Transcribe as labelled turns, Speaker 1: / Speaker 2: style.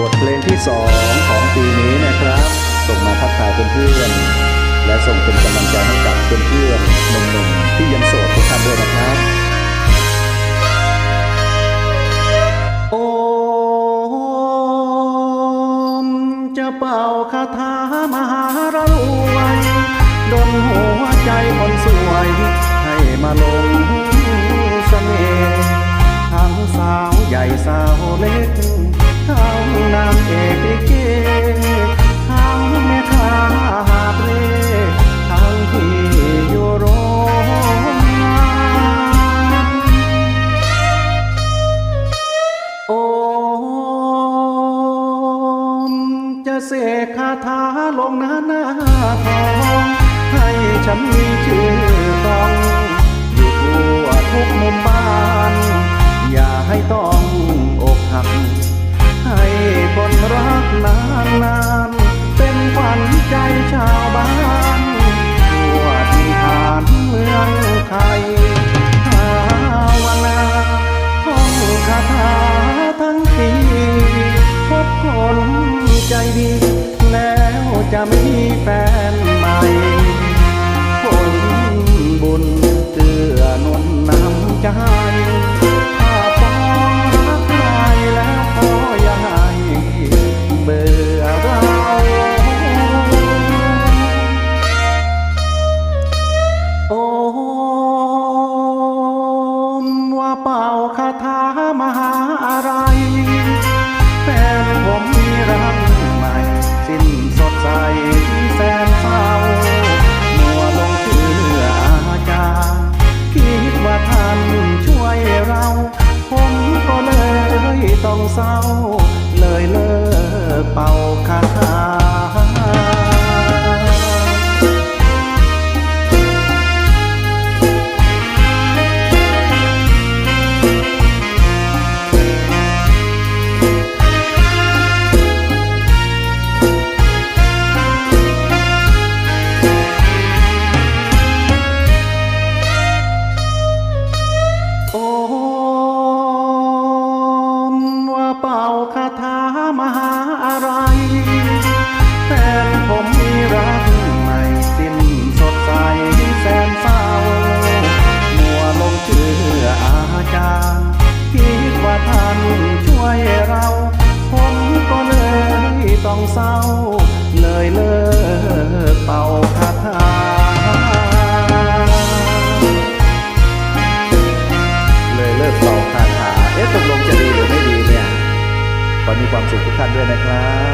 Speaker 1: บทเพลงที่สองของปีนี้นะครับ ส่งมาทักทายเพื่อนๆและส่งเป็นกำลังใจให้กับเพื่อนๆหนุ่มๆที่ยังโสดทุกท่านด้วยนะครับโอมจะเป่าคาถามหารวยดนหัวใจคนสวย ให้มาลงเสน่ห์ทั้งสาวใหญ่สาวเล็กางเอกลิเกทั้งแม่ค้าหาเร่ทั้งที่อยู่โรงงานโอมจะเสกคาถาลงหน้าหน้าทองให้ฉันมีชื่อกองอยู่ทั่วทุกมุมบ้าน อย่าให้ต้องอกหักให้ รักนานนานเป็นขวัญใจชาวบ้านทั่วที่ฐานเมืองไทยภาวนาท่องคาถาทั้งปีพบคนใจดีแล้วจะมี เศร้าเลยเลิกเป่าคาถาเลยเลิกเป่าคาถาเอ๊ะตกลงจะดีหรือไม่ดีเนี่ยขอมีความสุขทุกท่านด้วยนะครับ